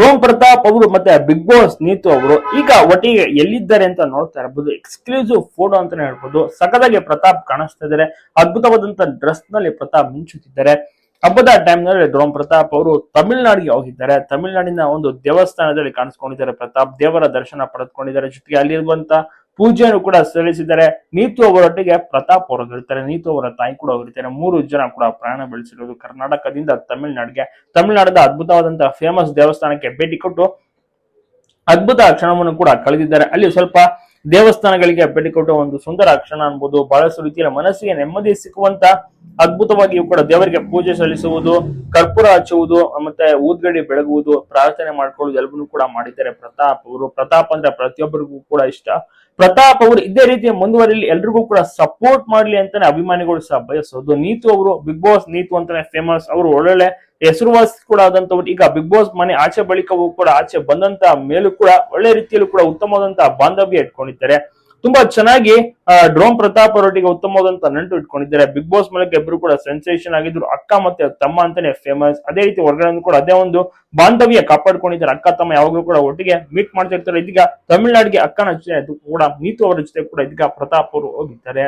Rome Pratap ಅವರು ಮತ್ತೆ big boss Neetu ಅವರು ಈಗ ಒಟ್ಟಿಗೆ ಎಲ್ಲಿದ್ದಾರೆ ಅಂತ ನೋಡ್ತಾ ಇರಬಹುದು ಎಕ್ಸ್ಕ್ಲೂಸಿವ್ ಫೋಟೋ ಅಂತಾನೆ ಹೇಳ್ಬೋದು. ಸಕದಾಗಿ ಪ್ರತಾಪ್ ಕಾಣಿಸ್ತಾ ಇದ್ದಾರೆ ಅದ್ಭುತವಾದಂತ ಡ್ರೆಸ್ನಲ್ಲಿ ಪ್ರತಾಪ್ ಮಿಂಚುತ್ತಿದ್ದಾರೆ. ಹಬ್ಬದ ಟೈಮ್ನಲ್ಲಿ ಡ್ರೋಮ್ ಪ್ರತಾಪ್ ಅವರು ತಮಿಳುನಾಡಿಗೆ ಹೋಗಿದ್ದಾರೆ. ತಮಿಳುನಾಡಿನ ಒಂದು ದೇವಸ್ಥಾನದಲ್ಲಿ ಕಾಣಿಸ್ಕೊಂಡಿದ್ದಾರೆ ಪ್ರತಾಪ್. ದೇವರ ದರ್ಶನ ಪಡೆದುಕೊಂಡಿದ್ದಾರೆ. ಜೊತೆಗೆ ಅಲ್ಲಿರುವಂತ ಪೂಜೆಯನ್ನು ಕೂಡ ಸಲ್ಲಿಸಿದ್ದಾರೆ ನೀತು ಅವರೊಟ್ಟಿಗೆ ಪ್ರತಾಪ್ ಅವರು ಇರ್ತಾರೆ ನೀತು ಅವರ ತಾಯಿ ಕೂಡ ಹೋಗಿರ್ತಾರೆ ಮೂರು ಜನ ಕೂಡ ಪ್ರಾಣ ಬೆಳೆಸಿರೋದು ಕರ್ನಾಟಕದಿಂದ ತಮಿಳುನಾಡಿಗೆ. ತಮಿಳುನಾಡದ ಅದ್ಭುತವಾದಂತಹ ಫೇಮಸ್ ದೇವಸ್ಥಾನಕ್ಕೆ ಭೇಟಿ ಕೊಟ್ಟು ಅದ್ಭುತ ಕ್ಷಣವನ್ನು ಕೂಡ ಕಳೆದಿದ್ದಾರೆ. ಅಲ್ಲಿ ಸ್ವಲ್ಪ ದೇವಸ್ಥಾನಗಳಿಗೆ ಭೇಟಿ ಕೊಟ್ಟ ಒಂದು ಸುಂದರ ಕ್ಷಣ ಅನ್ಬೋದು. ಬಹಳಷ್ಟು ರೀತಿಯಲ್ಲಿ ಮನಸ್ಸಿಗೆ ನೆಮ್ಮದಿ ಸಿಕ್ಕುವಂತ ಅದ್ಭುತವಾಗಿಯೂ ಕೂಡ ದೇವರಿಗೆ ಪೂಜೆ ಸಲ್ಲಿಸುವುದು, ಕರ್ಪೂರ ಹಚ್ಚುವುದು, ಮತ್ತೆ ಊದ್ಗಡಿ ಬೆಳಗುವುದು, ಪ್ರಾರ್ಥನೆ ಮಾಡ್ಕೊಳ್ಳುವುದು ಎಲ್ಲವನ್ನೂ ಕೂಡ ಮಾಡಿದ್ದಾರೆ ಪ್ರತಾಪ್ ಅವರು. ಪ್ರತಾಪ್ ಅಂದ್ರೆ ಪ್ರತಿಯೊಬ್ಬರಿಗೂ ಕೂಡ ಇಷ್ಟ. ಪ್ರತಾಪ್ ಅವರು ಇದೇ ರೀತಿ ಮುಂದುವರಿಲಿ ಎಲ್ರಿಗೂ ಕೂಡ ಸಪೋರ್ಟ್ ಮಾಡ್ಲಿ ಅಂತಾನೆ ಅಭಿಮಾನಿಗಳು ಸಹ ಬಯಸೋದು. ನೀತು ಅವರು ಬಿಗ್ ಬಾಸ್ ನೀತು ಅಂತಾನೆ ಫೇಮಸ್ ಅವರು ಒಳ್ಳೊಳ್ಳೆ ಹೆಸರುವಾಸಿ ಕೂಡ ಆದಂತವ್ರು, ಈಗ ಬಿಗ್ ಬಾಸ್ ಮನೆ ಆಚೆ ಬಳಿಕವೂ ಕೂಡ ಆಚೆ ಬಂದಂತ ಮೇಲೂ ಕೂಡ ಒಳ್ಳೆ ರೀತಿಯಲ್ಲೂ ಕೂಡ ಉತ್ತಮವಾದಂತಹ ಬಾಂಧವ್ಯ ಇಟ್ಕೊಂಡಿದ್ದಾರೆ. ತುಂಬಾ ಚೆನ್ನಾಗಿ ಡ್ರೋಮ್ ಪ್ರತಾಪ್ ಅವರೊಟ್ಟಿಗೆ ಉತ್ತಮವಾದಂತ ನಂಟು ಇಟ್ಕೊಂಡಿದ್ದಾರೆ. ಬಿಗ್ ಬಾಸ್ ಮೂಲಕ ಇಬ್ರು ಕೂಡ ಸೆನ್ಸೇಷನ್ ಆಗಿದ್ರು. ಅಕ್ಕ ಮತ್ತೆ ತಮ್ಮ ಅಂತಾನೆ ಫೇಮಸ್ ಅದೇ ರೀತಿ ಹೊರಗಡೆ ಕೂಡ ಅದೇ ಒಂದು ಬಾಂಧವ್ಯ ಕಾಪಾಡ್ಕೊಂಡಿದ್ದಾರೆ. ಅಕ್ಕ, ತಮ್ಮ ಯಾವಾಗಲೂ ಕೂಡ ಒಟ್ಟಿಗೆ ಮೀಟ್ ಮಾಡ್ತಾ ಇರ್ತಾರೆ. ಇದೀಗ ತಮಿಳ್ನಾಡಿಗೆ ಅಕ್ಕನ ಜೊತೆ ಕೂಡ ನೀತು ಅವರ ಜೊತೆ ಕೂಡ ಇದೀಗ ಪ್ರತಾಪ್ ಅವರು ಹೋಗಿದ್ದಾರೆ.